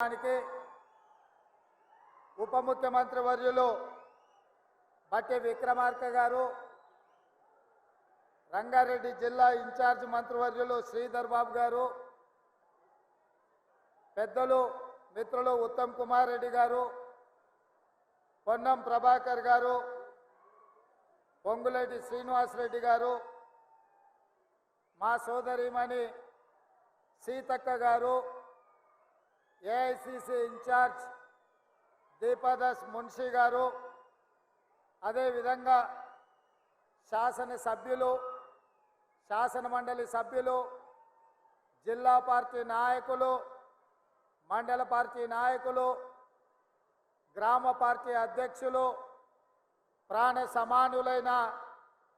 దానికి ఉప ముఖ్యమంత్రి వర్యులు బట్టి విక్రమార్క గారు రంగారెడ్డి జిల్లా ఇన్ఛార్జ్ మంత్రివర్యులు శ్రీధర్ బాబు గారు పెద్దలు మిత్రులు ఉత్తమ్ కుమార్ రెడ్డి గారు పొన్నం ప్రభాకర్ గారు పొంగులేటి శ్రీనివాసరెడ్డి గారు మా సోదరిమణి సీతక్క గారు ఏఐసిసి ఇన్ఛార్జ్ దీపాదాస్ మున్షి గారు అదేవిధంగా శాసన సభ్యులు శాసన మండలి సభ్యులు జిల్లా పార్టీ నాయకులు మండల పార్టీ నాయకులు గ్రామ పార్టీ అధ్యక్షులు ప్రాణ సమానులైన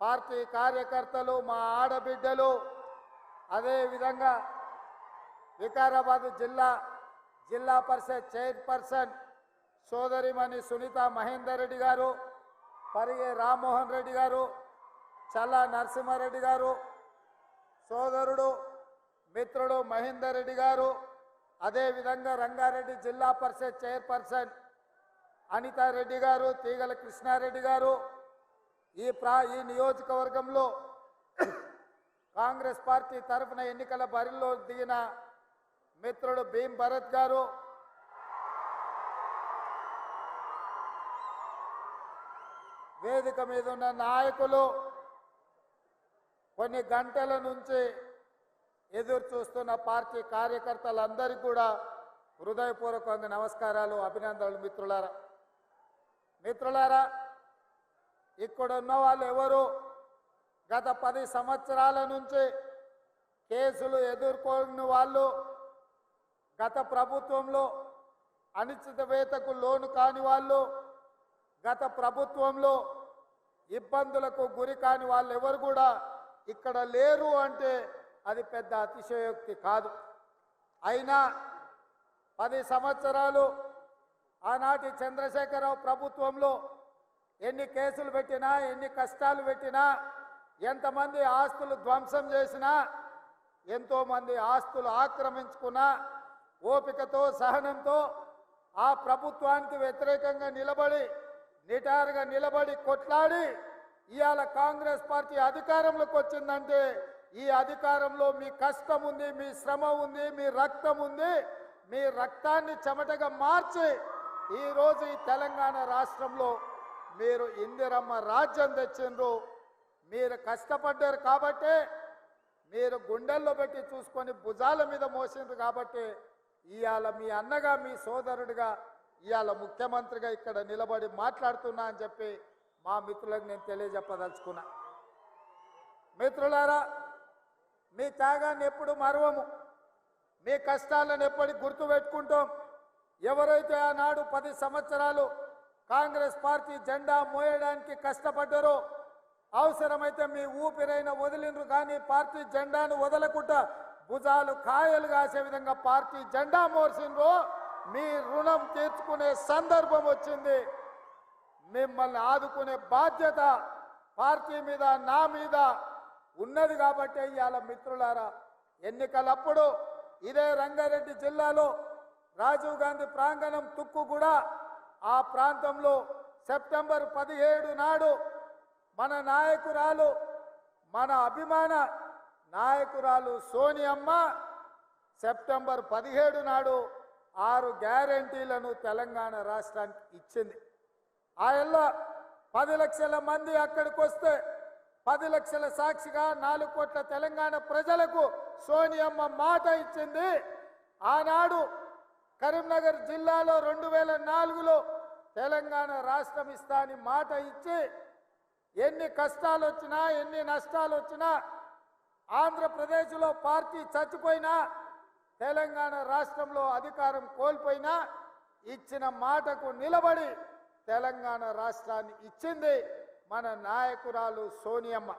పార్టీ కార్యకర్తలు మా ఆడబిడ్డలు అదేవిధంగా వికారాబాద్ జిల్లా జిల్లా పరిషత్ చైర్పర్సన్ సోదరిమణి సునీత మహేందర్ రెడ్డి గారు పరిగే రామ్మోహన్ రెడ్డి గారు చల్లా నరసింహారెడ్డి గారు సోదరుడు మిత్రుడు మహేందర్ రెడ్డి గారు అదేవిధంగా రంగారెడ్డి జిల్లా పరిషత్ చైర్పర్సన్ అనితారెడ్డి గారు తీగల కృష్ణారెడ్డి గారు ఈ ప్రా ఈ నియోజకవర్గంలో కాంగ్రెస్ పార్టీ తరఫున ఎన్నికల బరిలో దిగిన మిత్రుడు భీమ్ భరత్ గారు. వేదిక మీద ఉన్న నాయకులు కొన్ని గంటల నుంచి ఎదురు చూస్తున్న పార్టీ కార్యకర్తలందరికీ కూడా హృదయపూర్వకంగా నమస్కారాలు అభినందనలు మిత్రులారా. మిత్రులారా ఇక్కడ ఉన్న వాళ్ళు ఎవరు? గత పది సంవత్సరాల నుంచి కేసులు ఎదుర్కొని వాళ్ళు గత ప్రభుత్వంలో అనిశ్చితవేతకు లోను కాని వాళ్ళు గత ప్రభుత్వంలో ఇబ్బందులకు గురి కాని వాళ్ళు ఎవరు కూడా ఇక్కడ లేరు అంటే అది పెద్ద అతిశయోక్తి కాదు. అయినా పది సంవత్సరాలు ఆనాటి చంద్రశేఖరరావు ప్రభుత్వంలో ఎన్ని కేసులు పెట్టినా ఎన్ని కష్టాలు పెట్టినా ఎంతమంది ఆస్తులు ధ్వంసం చేసినా ఎంతోమంది ఆస్తులు ఆక్రమించుకున్నా ఓపికతో సహనంతో ఆ ప్రభుత్వానికి వ్యతిరేకంగా నిలబడి నిటారుగా నిలబడి కొట్లాడి ఇవాళ కాంగ్రెస్ పార్టీ అధికారంలోకి వచ్చిందంటే ఈ అధికారంలో మీ కష్టం ఉంది మీ శ్రమ ఉంది మీ రక్తం ఉంది మీ రక్తాన్ని చెమటగా మార్చి ఈరోజు ఈ తెలంగాణ రాష్ట్రంలో మీరు ఇందిరమ్మ రాజ్యం తెచ్చిండ్రు. మీరు కష్టపడ్డారు కాబట్టే మీరు గుండెల్లో పెట్టి చూసుకొని భుజాల మీద మోసిండ్రు కాబట్టి ఇవాళ మీ అన్నగా మీ సోదరుడిగా ఇవాళ ముఖ్యమంత్రిగా ఇక్కడ నిలబడి మాట్లాడుతున్నా అని చెప్పి మా మిత్రులకు నేను తెలియజెప్పదలుచుకున్నా. మిత్రులారా మీ త్యాగాన్ని ఎప్పుడు మరవము? మీ కష్టాలను ఎప్పటికి గుర్తు పెట్టుకుంటాం ఎవరైతే ఆనాడు పది సంవత్సరాలు కాంగ్రెస్ పార్టీ జెండా మోయడానికి కష్టపడ్డారో అవసరమైతే మీ ఊపిరైన వదిలిండ్రు కానీ పార్టీ జెండాను వదలకుండా భుజాలు కాయలు కాసే విధంగా పార్టీ జెండా మోసిండ్రు మీ రుణం తీర్చుకునే సందర్భం వచ్చింది. మిమ్మల్ని ఆదుకునే బాధ్యత పార్టీ మీద నా మీద ఉన్నది కాబట్టి ఇవాళ మిత్రులారా ఎన్నికలప్పుడు ఇదే రంగారెడ్డి జిల్లాలో రాజీవ్ గాంధీ ప్రాంగణం తుక్కు కూడా ఆ ప్రాంతంలో సెప్టెంబర్ పదిహేడు నాడు మన నాయకురాలు మన అభిమాన నాయకురాలు సోనియమ్మ సెప్టెంబర్ పదిహేడు నాడు ఆరు గ్యారంటీలను తెలంగాణ రాష్ట్రానికి ఇచ్చింది. ఆయల్లో పది లక్షల మంది అక్కడికి వస్తే పది లక్షల సాక్షిగా నాలుగు కోట్ల తెలంగాణ ప్రజలకు సోనియమ్మ మాట ఇచ్చింది. ఆనాడు కరీంనగర్ జిల్లాలో రెండు వేల నాలుగులో తెలంగాణ రాష్ట్రం ఇస్తా అని మాట ఇచ్చి ఎన్ని కష్టాలు వచ్చినా ఎన్ని నష్టాలు వచ్చినా ఆంధ్రప్రదేశ్లో పార్టీ చచ్చిపోయినా తెలంగాణ రాష్ట్రంలో అధికారం కోల్పోయినా ఇచ్చిన మాటకు నిలబడి తెలంగాణ రాష్ట్రాన్ని ఇచ్చింది మన నాయకురాలు సోనియమ్మ.